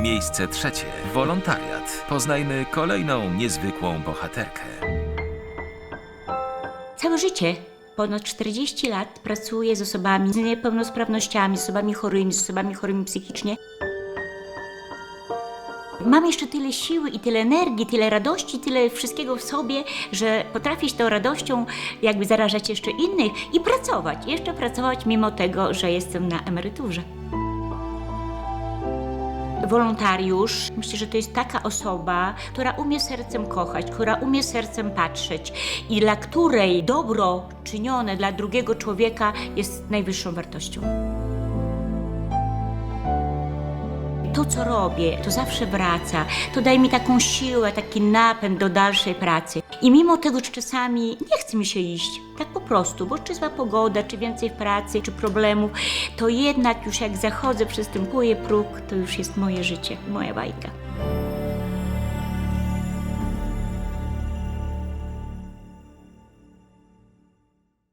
Miejsce trzecie. Wolontariat. Poznajmy kolejną niezwykłą bohaterkę. Całe życie, ponad 40 lat, pracuję z osobami z niepełnosprawnościami, z osobami chorymi, z osobami chorymi psychicznie. Mam jeszcze tyle siły i tyle energii, tyle radości, tyle wszystkiego w sobie, że potrafię się tą radością jakby zarażać jeszcze innych i pracować, jeszcze pracować mimo tego, że jestem na emeryturze. Wolontariusz, myślę, że to jest taka osoba, która umie sercem kochać, która umie sercem patrzeć i dla której dobro czynione dla drugiego człowieka jest najwyższą wartością. To, co robię, to zawsze wraca. To daje mi taką siłę, taki napęd do dalszej pracy. I mimo tego, że czasami nie chce mi się iść, tak po prostu, bo czy zła pogoda, czy więcej pracy, czy problemów, to jednak już jak zachodzę, przystępuję próg, to już jest moje życie, moja bajka.